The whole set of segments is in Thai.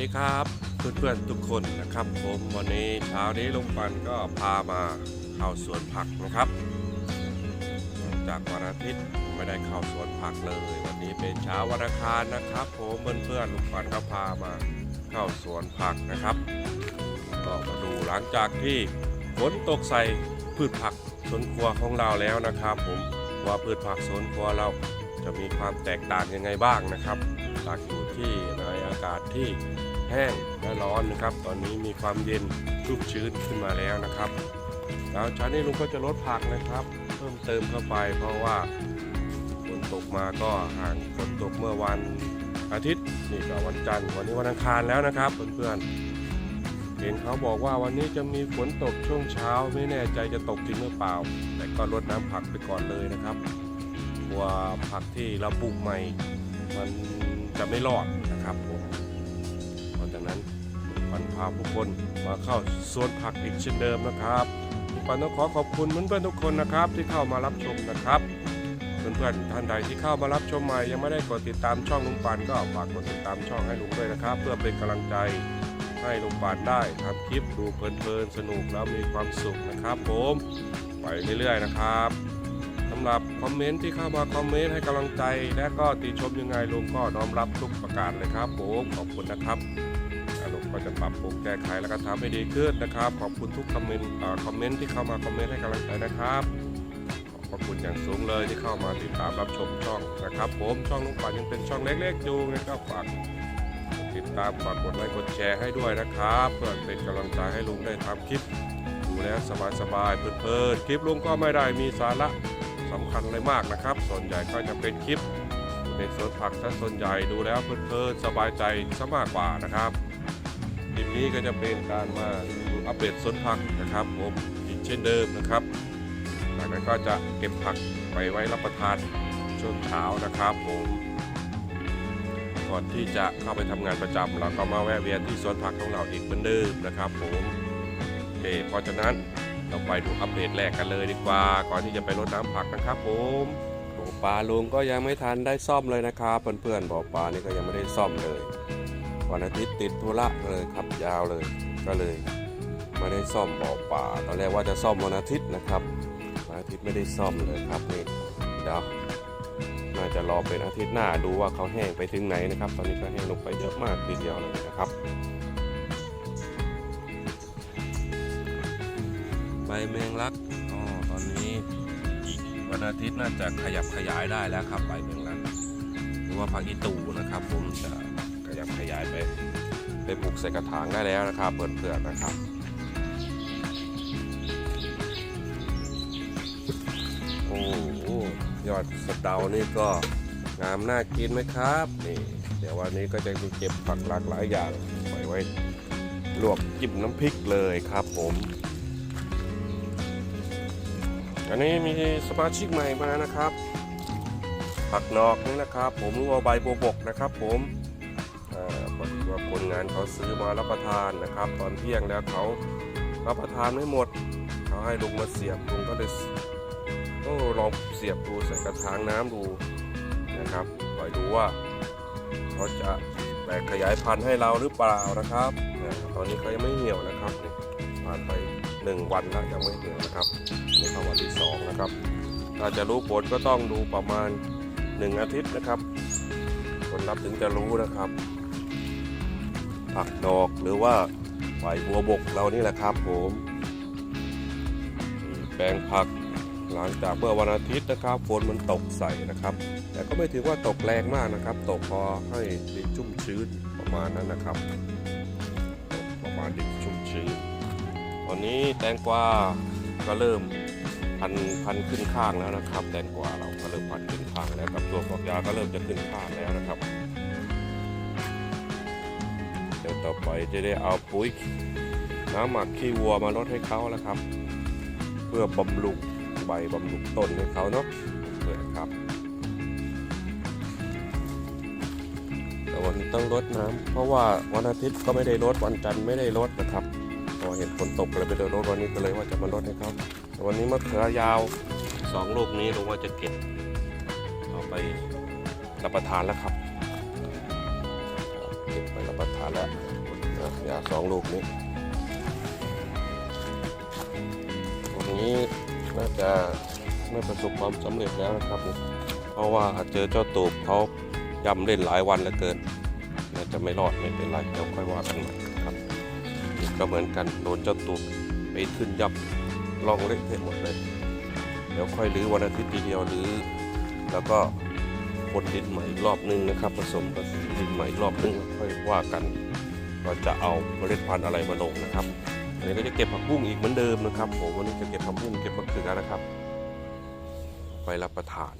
สวัสดีครับเพื่อนๆทุกคนนะครับ ผมวันนี้เช้านี้ลุงปันก็พามาเข้าสวนผักนะครับ จากวันอาทิตย์ไม่ได้เข้าสวนผักเลย วันนี้เป็นเช้าวันอังคารนะครับ ผมเพื่อนๆลุงปันก็พามาเข้าสวนผักนะครับ ก็มาดูหลังจากที่ฝนตกใส่พืชผักสวนครัวของเราแล้วนะครับ ผมว่าพืชผักสวนครัวเราจะมีความแตกต่างยังไงบ้างนะครับจากอยู่ที่ในอากาศที่ แห้งและร้อนนะครับ ตอนนี้มีความเย็นชุ่มชื้นขึ้นมาแล้วนะครับแล้วเช้านี้ลุงก็จะลดผักนะครับ เพิ่มเติมเข้าไป เพราะว่าฝนตกมาก็ห่างฝนตกเมื่อวันอาทิตย์นี่ก็วันจันทร์วันนี้วันอังคารแล้วนะครับเพื่อนๆเห็นเขาบอกว่าวันนี้จะมีฝนตกช่วงเช้าไม่แน่ใจจะตกจริงหรือเปล่า แต่ก็รดน้ำผักไปก่อนเลยนะครับกลัวผักที่เราปลูกใหม่ มันจะไม่รอดนะครับผม พาผู้คนมาเข้าสวนผักอีกเช่นเดิมนะครับปันต้องขอขอบคุณเพื่อนๆทุกคนนะครับที่เข้ามารับชมนะครับเพื่อนๆท่านใดที่เข้ามารับชมใหม่ยังไม่ได้กดติดตามช่องลุงปันก็ฝากกดติดตามช่องให้ลุงด้วยนะครับ เพื่อเป็นกำลังใจให้ลุงปันได้ทำคลิปดูเพลินๆสนุกแล้วมีความสุขนะครับผมไปเรื่อยๆนะครับสำหรับคอมเมนต์ที่เข้ามาคอมเมนต์ให้กำลังใจ และก็ติชมยังไงลุงก็น้อมรับทุกประการเลยครับผมขอบคุณนะครับ ก็จะปรับปรุงแก้ไขแล้วก็ทำให้ดีขึ้นนะครับ ขอบคุณทุกคอมเมนต์คอมเมนต์ที่เข้ามาคอมเมนต์ให้กำลังใจนะครับขอบคุณอย่างสูงเลยที่เข้ามาติดตามรับชมช่องนะครับ ผมช่องลุงป่านยังเป็นช่องเล็กๆอยู่นะครับฝากติดตามฝากกดไลค์กดแชร์ให้ด้วยนะครับ เพื่อเป็นกำลังใจให้ลุงได้ทำคลิปดูแล้วสบายๆเพลินๆคลิปลุงก็ไม่ได้มีสาระสำคัญอะไรมากนะครับ ส่วนใหญ่ก็จะเป็นคลิปในสวนผักซะส่วนใหญ่ดูแล้วเพลินๆสบายใจซะมากกว่านะครับ คลิปนี้ก็จะเป็นการมาดูอัปเดตสวนผักนะครับผมอีกเช่นเดิมนะครับจากนั้นก็จะเก็บผักไปไว้รับประทานช่วงเช้านะครับผมก่อนที่จะเข้าไปทำงานประจำเราก็มาแวะเวียนที่สวนผักของเราอีกเหมือนเดิมนะครับผมโอเคเพราะฉะนั้นเราไปดูอัปเดตแรกกันเลยดีกว่า ก่อนที่จะไปรดน้ำผักนะครับผมปลาลุงก็ยังไม่ทันได้ซ่อมเลยนะครับเพื่อนๆบ่อปลานี่ก็ยังไม่ได้ซ่อมเลย วันอาทิตย์ติดธุระเลยครับยาวเลยก็เลยไม่ได้ซ่อมบ่อปลาตอนแรกว่าจะซ่อมวันอาทิตย์นะครับวันอาทิตย์ไม่ได้ซ่อมเลยครับนี่เดี๋ยวน่าจะรอเป็นอาทิตย์หน้าดูว่าเขาแห้งไปถึงไหนนะครับ ตอนนี้ก็แห้งลงไปเยอะมากทีเดียวเลยนะครับ ใบแมงลักอ๋อตอนนี้วันอาทิตย์น่าจะขยับขยายได้แล้วครับใบแมงลักหรือว่าผักอีตูนะครับ ผมจะ ยับขยายไปไปปลูกใส่กระถางได้แล้วนะครับเพื่อนๆนะครับโอ้โหยอดสเดานี่ก็งามน่ากินไหมครับนี่เดี๋ยววันนี้ก็จะเก็บผักหลากหลายอย่างไว้ไว้ลวกจิ้มน้ำพริกเลยครับผมอันนี้มีสมาชิกใหม่มานะครับ ผักนอกนี่นะครับ ผมรู้ว่าใบบัวบกนะครับผม ว่าคนงานเขาซื้อมารับประทานนะครับ ตอนเที่ยงแล้วเขารับประทานไม่หมด เขาให้ลุงมาเสียบลุงก็เลยโอ้ลองเสียบดูใส่กระถางน้ำดูนะครับคอยดูว่าเขาจะแตกขยายพันธุ์ให้เราหรือเปล่านะครับตอนนี้เขายังไม่เหี่ยวนะครับผ่านไปหนึ่งวันแล้วยังไม่เหี่ยวนะครับนี่เข้าวันที่สองนะครับถ้าจะรู้ผลก็ต้องดูประมาณหนึ่งอาทิตย์นะครับ ผลลัพธ์ถึงจะรู้นะครับ ผักดอกหรือว่าใบบัวบกเรานี่แหละครับผมแปลงผักหลังจากเมื่อวันอาทิตย์นะครับฝนมันตกใส่นะครับ แต่ก็ไม่ถือว่าตกแรงมากนะครับ ตกพอให้ดินชุ่มชื้นประมาณนั้นนะครับตกประมาณดินชุ่มชื้นตอนนี้แตงกวาก็เริ่มพันพันขึ้นข้างแล้วนะครับ แตงกวาเราก็เริ่มพันขึ้นข้างแล้วกับตัวฝักยาก็เริ่มจะขึ้นข้างแล้วนะครับ เดี๋ยวต่อไปจะได้เอาปุ๋ยน้ำหมักขี้วัวมาลดให้เขาแล้วครับ เพื่อบำรุงใบบำรุงต้นให้เขาเนาะเพื่อครับแต่วันนี้ต้องลดน้ำเพราะว่าวันอาทิตย์ก็ไม่ได้ลดวันจันทร์ไม่ได้ลดนะครับพอเห็นฝนตกเลยไปเดินรถวันนี้ก็เลยว่าจะมาลดให้เขาแต่วันนี้มะเขือยาวสองลูกนี้ลุงว่าจะเก็บเอาไปรับประทานแล้วครับ แล้วอะยาสองลูกนี้ตรงนี้น่าจะไม่ประสบความสำเร็จแล้วนะครับ เพราะว่าเจอเจ้าตูบเขายำเล่นหลายวันเหลือเกินน่าจะไม่รอดไม่เป็นไรเดี๋ยวค่อยว่ากันใหม่ครับก็เหมือนกันโดนเจ้าตูบไปขึ้นยับลองเละเทะหมดเลย เดี๋ยวค่อยรื้อวันอาทิตย์ทีเดียวหรือ แล้วก็ คนดินใหม่รอบนึงนะครับผสมกับดินใหม่รอบนึงแล้วค่อยว่ากันว่าจะเอาเมล็ดพันธุ์อะไรมาลงนะครับอันนี้ก็จะเก็บผักบุ้งอีกเหมือนเดิมนะครับผมวันนี้จะเก็บผักบุ้งเก็บมะเขือนะครับ ไปรับประทาน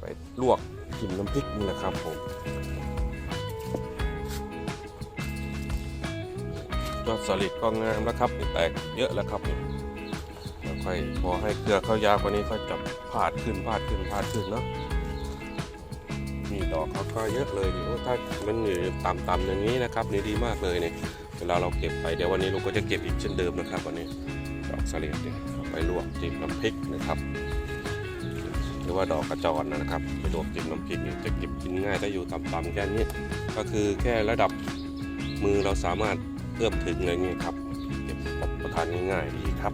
ไปลวกกินน้ำพริกนี่แหละครับผมยอดสลิดก็งามแล้วครับแตกเยอะแล้วครับค่อยพอให้เกลือเข้ายาวกว่านี้ค่อยจับพาดขึ้นพาดขึ้นพาดขึ้นเนาะ นี่ดอกเขาก็เยอะเลยดิโอ้ถ้ามันอยู่ต่ำๆอย่างนี้นะครับนี่ดีมากเลยเนี่ยเวลาเราเก็บไปเดี๋ยววันนี้ลุงก็จะเก็บอีกเช่นเดิมนะครับวันนี้ดอกสลิดเนี่ยเอาไปลวกจิ้มน้ำพริกนะครับ หรือว่าดอกกระจรนะครับไปลวกจิ้มน้ำพริกเนี่ยจะเก็บกินง่ายถ้าอยู่ต่ำๆแค่นี้ก็คือแค่ระดับมือเราสามารถเอื้อมถึงอะไรเงี้ยครับเก็บรับประทานง่ายๆดีครับ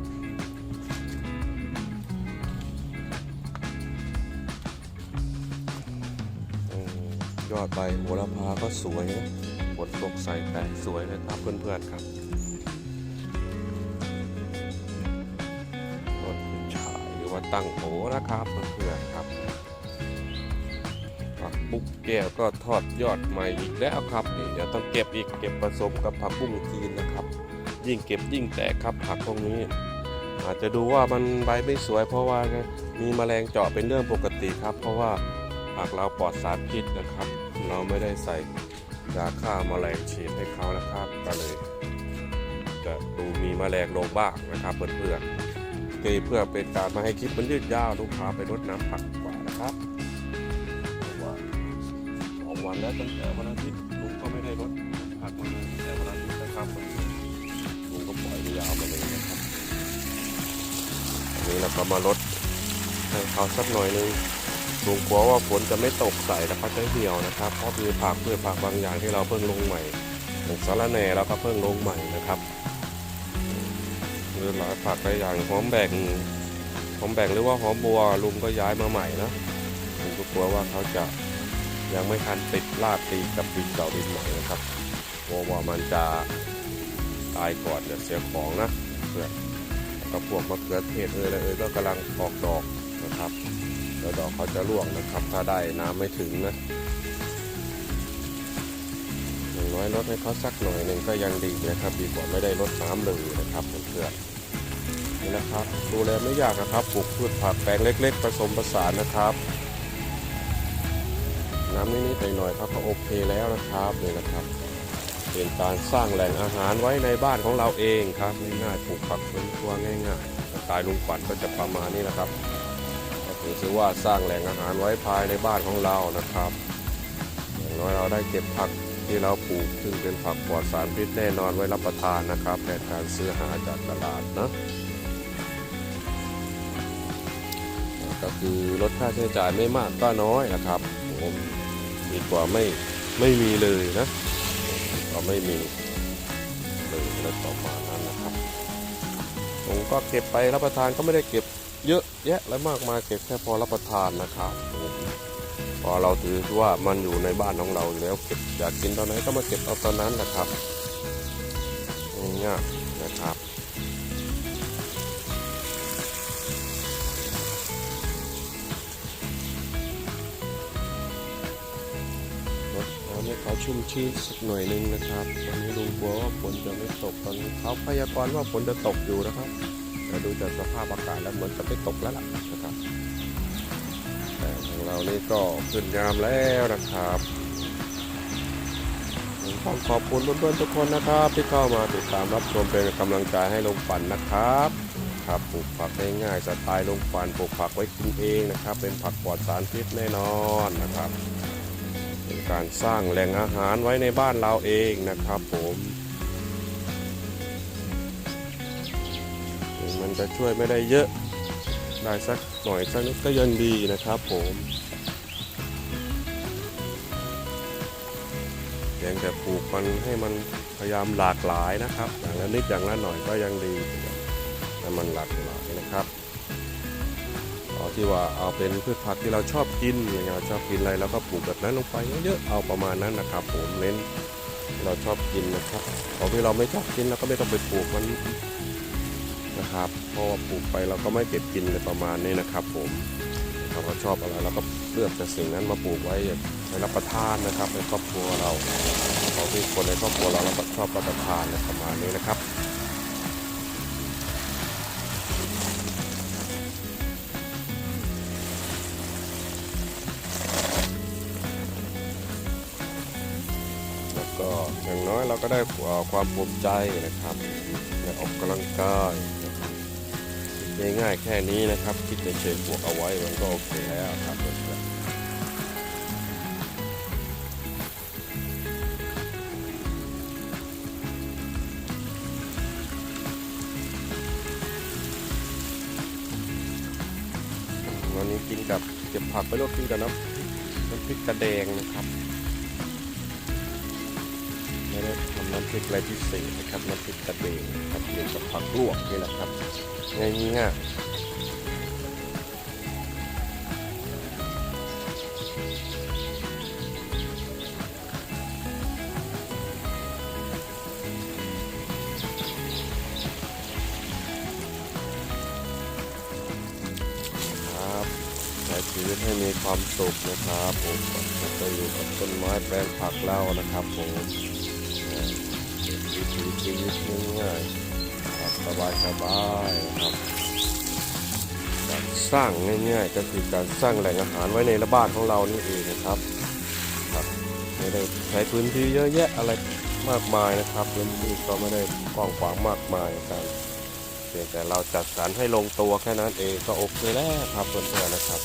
อดใบโหระพาก็สวยนะฝนตกใส่แตกสวยนะครับเพื่อนๆครับต้นขึ้นฉายหรือว่าตั้งโหนะครับเพื่อนๆครับผักบุ้งแก้วก็ทอดยอดใหม่อีกแล้วครับนี่เดี๋ยวต้องเก็บอีกเก็บผสมกับผักบุ้งจีนนะครับ ยิ่งเก็บยิ่งแตกครับผักพวกนี้ อาจจะดูว่ามันใบไม่สวย เพราะว่ามีแมลงเจาะเป็นเรื่องปกติครับ เพราะว่าผักเราปลอดสารพิษนะครับ เราไม่ได้ใส่ยาฆ่าแมลงฉีดให้เขานะครับก็เลย จะดูมีแมลงลงบ้างนะครับเพื่อนๆคือเพื่อเป็นการมาให้คลิปมันยืดยาวลูกค้าไปรดน้ำผักกว่านะครับว่าสองวันแล้วตั้งแต่วันอาทิตย์ลุงก็ไม่ได้รถผักมาเลยตั้งแต่วันอาทิตย์นะครับลุงก็ปล่อยยาวมาเลยนะครับอันนี้เราก็มารดให้เขาสักหน่อยนึง ลุงกลัวว่าฝนจะไม่ตกใส่แล้วเขาจะเหี่ยวนะครับ เพราะมีผักเพื่อผักบางอย่างที่เราเพิ่งลงใหม่อย่างสาระแหน่เราก็เพิ่งลงใหม่นะครับหรือหลายผักหลายอย่างหอมแบ่งหอมแบ่งหรือว่าหอมบัวลุงก็ย้ายมาใหม่นะผมก็กลัวว่าเขาจะยังไม่ทันติดลาดตีกับดินเก่าดินใหม่นะครับกลัวว่ามันจะตายก่อนเดี๋ยวเสียของนะเพื่อนแล้วก็พวกมะเขือเทศเอออะไรเออก็กำลังออกดอกนะครับ แล้วดอกเขาจะร่วงนะครับ ถ้าได้น้ำไม่ถึงนะอย่างน้อยลดให้เขาสักหน่อยหนึ่งก็ยังดีนะครับ ดีกว่าไม่ได้ลดน้ำเลยนะครับเพื่อนๆนี่นะครับ ดูแลไม่ยากนะครับปลูกพืชผักแปลงเล็ก ๆ ผสมผสานนะครับ น้ำนิดๆหน่อยๆครับก็โอเคแล้วนะครับนี่นะครับเป็นการสร้างแหล่งอาหารไว้ในบ้านของเราเองครับง่ายๆปลูกผักสวนครัวง่ายๆสไตล์ลุงปันก็จะประมาณนี้นะครับ ก็ถือว่าสร้างแหล่งอาหารไว้ภายในบ้านของเรานะครับ อย่างน้อยเราได้เก็บผักที่เราปลูกซึ่งเป็นผักปลอดสารพิษแน่นอนไว้รับประทานนะครับแทนการซื้อหาจากตลาดนะก็คือลดค่าใช้จ่ายไม่มากก็น้อยนะครับผมดีกว่าไม่ไม่มีเลยนะก็ไม่มีเลยแล้วต่อมานั้นนะครับผมก็เก็บไปรับประทานก็ไม่ได้เก็บ เยอะแยะและมากมายเก็บแค่พอรับประทานนะครับ พอเราถือว่ามันอยู่ในบ้านของเราอยู่แล้วเก็บอยากกินตอนไหนก็มาเก็บเอาตอนนั้นนะครับง่ายๆนะครับรดน้ำให้เขาชุ่มชื้นสักหน่อยหนึงนะครับตอนนี้ลุงกลัวว่าฝนจะไม่ตกตอนนี้เขาพยากรณ์ว่าฝนจะตกอยู่นะครับ แต่ดูจากสภาพอากาศแล้วเหมือนจะไม่ตกแล้วล่ะนะครับ แต่ของเรานี่ก็ขึ้นงามแล้วนะครับผมต้องขอบคุณเพื่อนๆทุกคนนะครับ ที่เข้ามาติดตามรับชมเป็นกำลังใจให้ลงปั่นนะครับ ครับปลูกผักง่ายๆสไตล์ลงปั่นปลูกผักไว้กินเองนะครับ เป็นผักปลอดสารพิษแน่นอนนะครับ เป็นการสร้างแหล่งอาหารไว้ในบ้านเราเองนะครับผม มันจะช่วยไม่ได้เยอะได้สักหน่อยสักนิดก็ยังดีนะครับผมยพียงแต่ปลูกมันให้มันพยายามหลากหลายนะครับ อย่างละนิดอย่างละหน่อยก็ยังดีให้มันหลากหลายนะครับเอาที่ว่าเอาเป็นพืชผักที่เราชอบกินอย่างเราชอบกินอะไรเราก็ปลูกแบบนั้นลงไปเยอะๆเอาประมาณนั้นนะครับ ผมเน้นเราชอบกินนะครับของที่เราไม่ชอบกินเราก็ไม่ต้องไปปลูกมัน นะครับเพราะว่าปลูกไปเราก็ไม่เก็บกินเลยประมาณนี้นะครับ ผมถ้าเราชอบอะไรเราก็เลือกแต่สิ่งนั้นมาปลูกไว้ให้รับประทานนะครับในครอบครัวเราของที่คนในครอบครัวเราเราก็ชอบรับประทานในประมาณนี้นะครับแล้วก็อย่างน้อยเราก็ได้ความภูมิใจนะครับได้ออกกำลังกาย ง่ายๆแค่นี้นะครับ คิดเฉยๆพวกเอาไว้มันก็โอเคแล้วครับวันนี้กินกับเก็บผักไปลวกกินกับน้ำน้ำพริกกระเดงนะครับำพริกอะไรพิเศษนะครับน้ำพริกกระเบงนครับเกี่ยวกับผักลวกนี่แหละครับง่ายๆครับใช้ชีวิตให้มีความสุขนะครับผมจะอยู่กับต้นไม้แปลงผักเล่านะครับผม วิถีชีวิตง่ายๆครับสบายสบายๆครับการสร้างง่ายๆก็คือการสร้างแหล่งอาหารไว้ในระบ้านของเรานี่เองนะครับครับไม่ได้ใช้พื้นที่เยอะแยะอะไรมากมายนะครับพื้นที่ก็ไม่ได้กว้างขวางมากมายกันเพียงแต่เราจัดสรรให้ลงตัวแค่นั้นเองก็โอเคแล้วครับเพื่อนๆนะครับ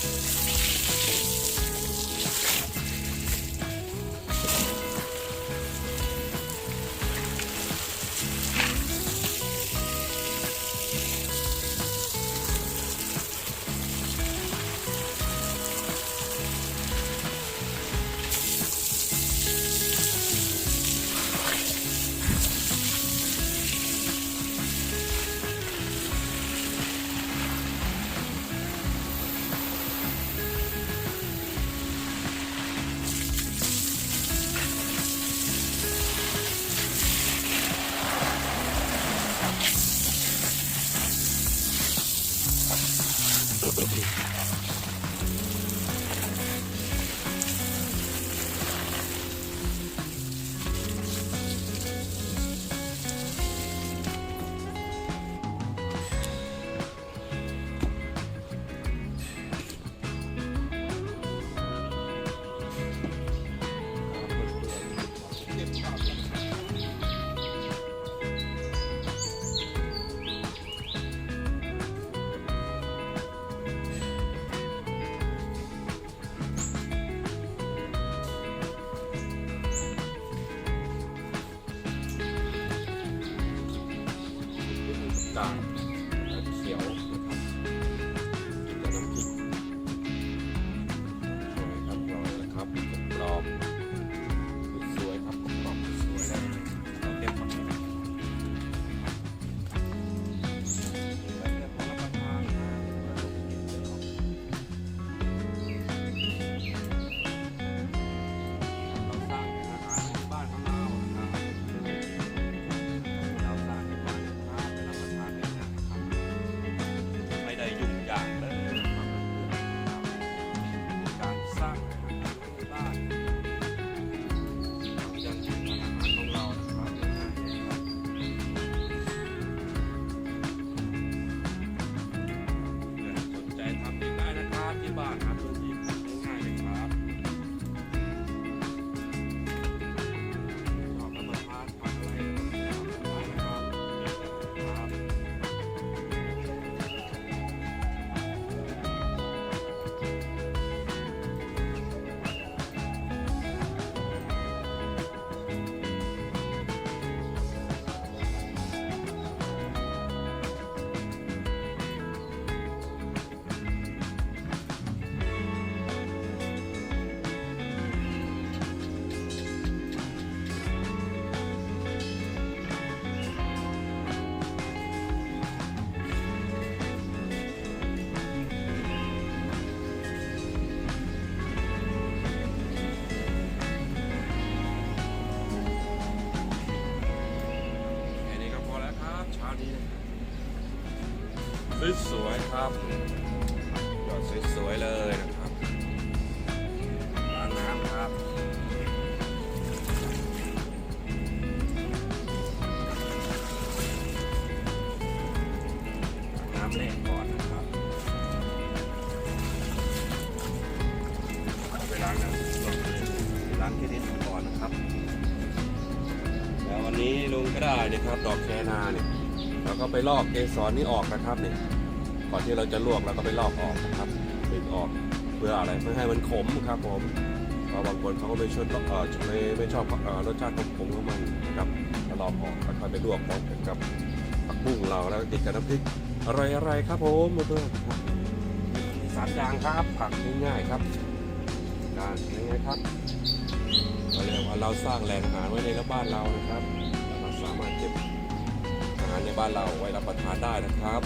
Bye. ยๆครับยอดสวยๆเลยนะครับล้างน้ำครับน้ำแรกก่อนนะครับเอาไปล้างน้ำล้างที่ดินก่อนนะครับ แล้ววันนี้ลุงก็ได้นี่ครับ ดอกแคนาเนี่ยเราก็ไปลอกเกสรนี้ออกนะครับเนี่ย ก่อนที่เราจะลวกเราก็ไปลอกออกนะครับดึงออกเพื่ออะไรเพื่อให้มันขมครับผมเพราะบางคนเขาก็ไม่ชอบเออไม่ชอบรสชาติขมๆของมันนะครับก็ลอกออกแล้วก็ไปลวกพร้อมกันกับผักบุ้งเราแล้วก็ติดกับน้ำพริกอร่อยๆครับผมเพื่อนสามอย่างครับผักง่ายๆครับการง่ายๆครับเราเรียกว่าเราสร้างแหล่งอาหารไว้ในบ้านเรานะครับเราสามารถเก็บอาหารในบ้านเราไว้รับประทานได้นะครับ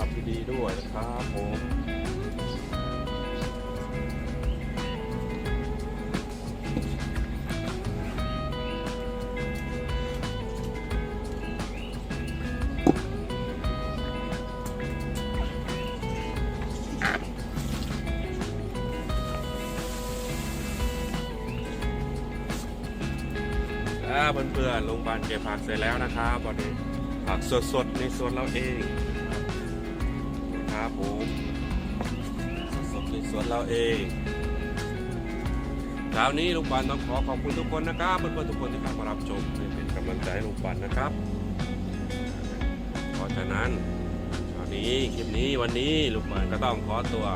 ขภาพที่ดีด้วยนะครับผมอาเพื่อนๆโรงพยาบาลเก็บผักเสร็จแล้วนะครับวันนี้ผักสดๆในสวนเราเอง ครับผมสดในสวนเราเองคราวนี้ลุงปันต้องขอขอบคุณทุกคนนะครับเพื่อนๆทุกคนที่เข้ามารับชมเป็นกำลังใจให้ลุงปันนะครับเพราะฉะนั้นคราวนี้คลิปนี้วันนี้ลุงปันก็ต้องขอตัว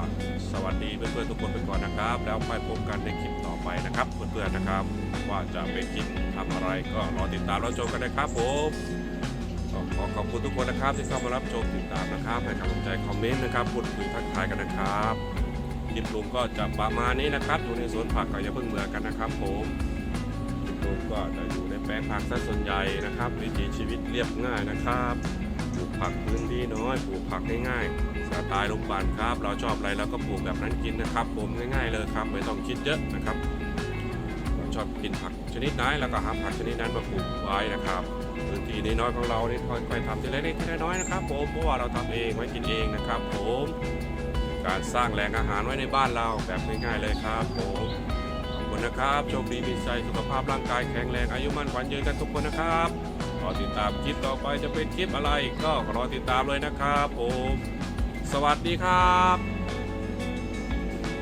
สวัสดีเพื่อนๆทุกคนไปก่อนนะครับ แล้วไปพบกันในคลิปต่อไปนะครับ เพื่อนๆนะครับ ว่าจะเป็นคลิปทำอะไรก็รอติดตามรับชมกันนะครับผม อขอบคุณทุกคนนะครับที่เข้ามารับชมติดตามนะครับให้กำลังใจคอมเมนต์นะครับพูดคุยทักทายกันนะครับคลิปลุงก็จะประมาณนี้นะครับ อยู่ในสวนผักก็อย่าเพิ่งเบื่อกันนะครับผมคลิปลุงก็จะอยู่ในแปลงผักซะส่วนใหญ่นะครับ วิถีชีวิตเรียบง่ายนะครับปลูกผักพื้นที่น้อยปลูกผักง่ายๆสไตล์ลุงปานครับ เราชอบอะไรเราก็ปลูกแบบนั้นกินนะครับ ผมง่าย ๆเลยครับไม่ต้องคิดเยอะนะครับเราชอบกินผักชนิดไหนแล้วก็หาผักชนิดนั้นมาปลูกไว้นะครับ พื้นที่น้อยๆของเรานี่ค่อยๆทำทีละเล็กทีละน้อยนะครับผมเพราะว่าเราทำเองไว้กินเองนะครับ ผม การสร้างแหล่งอาหารไว้ในบ้านเราแบบง่ายๆเลยครับผมขอบคุณนะครับโชคดีมีใจสุขภาพร่างกายแข็งแรงอายุมั่นขวัญยืนกันทุกคนนะครับรอติดตามคลิปต่อไปจะเป็นคลิปอะไรก็รอติดตามเลยนะครับผม สวัสดีครับ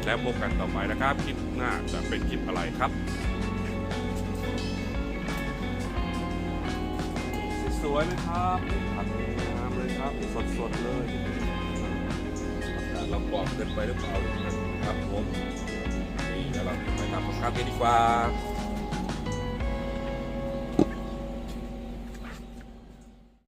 แล้วพบกันต่อไปนะครับคลิปหน้าจะเป็นคลิปอะไรครับ วยไหมครับผักงามเลยครับสดๆเลยเราปอกเกินไปหรือเปล่าครับผมนี่เดี๋ยวเราไปทำกับข้าวกันดีกว่า